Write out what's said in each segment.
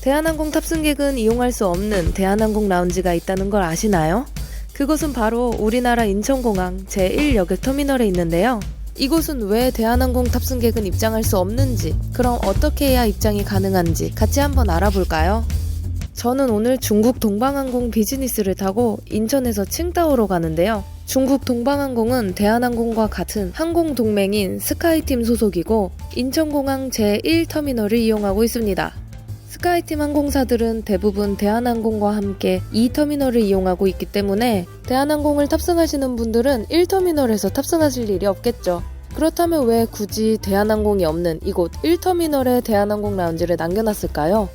대한항공 탑승객은 이용할 수 없는 대한항공 라운지가 있다는 걸 아시나요? 그곳은 바로 우리나라 인천공항 제1여객 터미널에 있는데요. 이곳은 왜 대한항공 탑승객은 입장할 수 없는지, 그럼 어떻게 해야 입장이 가능한지 같이 한번 알아볼까요? 저는 오늘 중국 동방항공 비즈니스를 타고 인천에서 칭다오로 가는데요. 중국 동방항공은 대한항공과 같은 항공 동맹인 스카이팀 소속이고 인천공항 제1터미널을 이용하고 있습니다. 스카이팀 항공사들은 대부분 대한항공과 함께 2터미널을 이용하고 있기 때문에 대한항공을 탑승하시는 분들은 1터미널에서 탑승하실 일이 없겠죠. 그렇다면 왜 굳이 대한항공이 없는 이곳 1터미널에 대한항공 라운지를 남겨놨을까요?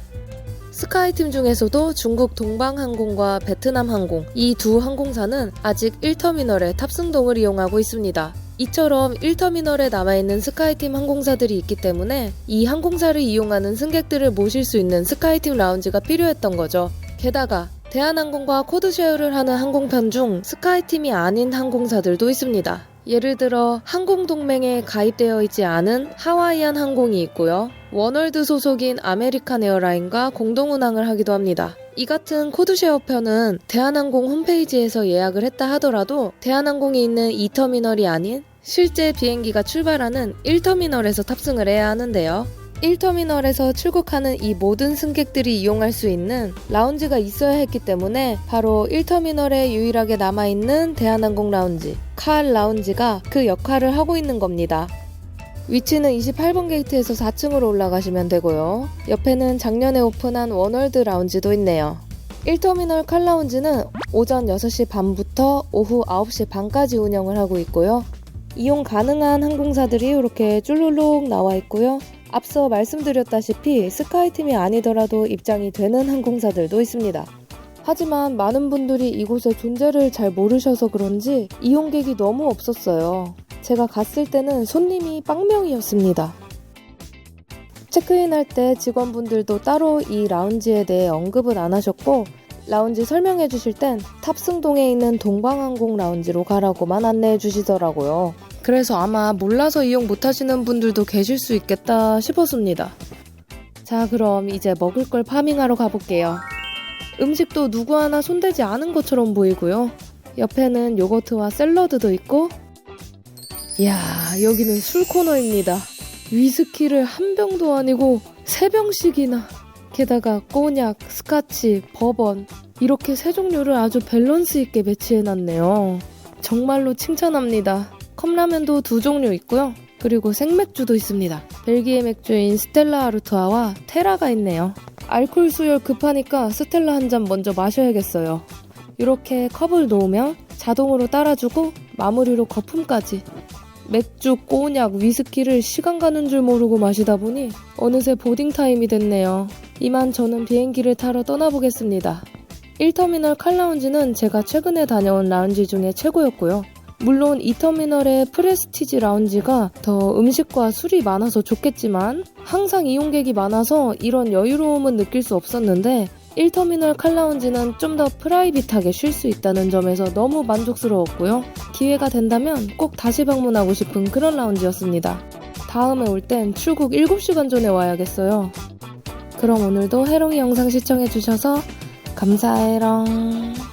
스카이팀 중에서도 중국 동방항공과 베트남항공 이 두 항공사는 아직 1터미널에 탑승동을 이용하고 있습니다. 이처럼 1터미널에 남아있는 스카이팀 항공사들이 있기 때문에 이 항공사를 이용하는 승객들을 모실 수 있는 스카이팀 라운지가 필요했던 거죠. 게다가 대한항공과 코드쉐어를 하는 항공편 중 스카이팀이 아닌 항공사들도 있습니다. 예를 들어 항공동맹에 가입되어 있지 않은 하와이안 항공이 있고요. 원월드 소속인 아메리칸 에어라인과 공동 운항을 하기도 합니다. 이 같은 코드쉐어 편은 대한항공 홈페이지에서 예약을 했다 하더라도 대한항공이 있는 2터미널이 아닌 실제 비행기가 출발하는 1터미널에서 탑승을 해야 하는데요. 1터미널에서 출국하는 이 모든 승객들이 이용할 수 있는 라운지가 있어야 했기 때문에 바로 1터미널에 유일하게 남아있는 대한항공 라운지, 칼 라운지가 그 역할을 하고 있는 겁니다. 위치는 28번 게이트에서 4층으로 올라가시면 되고요. 옆에는 작년에 오픈한 원월드 라운지도 있네요. 1터미널 칼 라운지는 오전 6시 반부터 오후 9시 반까지 운영을 하고 있고요. 이용 가능한 항공사들이 이렇게 쭈루룩 나와 있고요. 앞서 말씀드렸다시피 스카이팀이 아니더라도 입장이 되는 항공사들도 있습니다. 하지만 많은 분들이 이곳의 존재를 잘 모르셔서 그런지 이용객이 너무 없었어요. 제가 갔을 때는 손님이 빵명이었습니다. 체크인할 때 직원분들도 따로 이 라운지에 대해 언급은 안 하셨고 라운지 설명해 주실 땐 탑승동에 있는 동방항공 라운지로 가라고만 안내해 주시더라고요. 그래서 아마 몰라서 이용 못 하시는 분들도 계실 수 있겠다 싶었습니다. 자, 그럼 이제 먹을 걸 파밍하러 가볼게요. 음식도 누구 하나 손대지 않은 것처럼 보이고요. 옆에는 요거트와 샐러드도 있고, 이야, 여기는 술 코너입니다. 위스키를 한 병도 아니고 세 병씩이나. 게다가 꼬냑, 스카치, 버번 이렇게 세 종류를 아주 밸런스 있게 배치해놨네요. 정말로 칭찬합니다. 컵라면도 두 종류 있고요. 그리고 생맥주도 있습니다. 벨기에 맥주인 스텔라 아르투아와 테라가 있네요. 알콜 수율 급하니까 스텔라 한 잔 먼저 마셔야겠어요. 이렇게 컵을 놓으면 자동으로 따라주고 마무리로 거품까지. 맥주, 꼬냑, 위스키를 시간 가는 줄 모르고 마시다 보니 어느새 보딩 타임이 됐네요. 이만 저는 비행기를 타러 떠나보겠습니다. 1터미널 칼라운지는 제가 최근에 다녀온 라운지 중에 최고였고요. 물론 2터미널의 프레스티지 라운지가 더 음식과 술이 많아서 좋겠지만 항상 이용객이 많아서 이런 여유로움은 느낄 수 없었는데 1터미널 칼라운지는 좀 더 프라이빗하게 쉴 수 있다는 점에서 너무 만족스러웠고요. 기회가 된다면 꼭 다시 방문하고 싶은 그런 라운지였습니다. 다음에 올 땐 출국 7시간 전에 와야겠어요. 그럼 오늘도 해롱이 영상 시청해주셔서 감사해롱.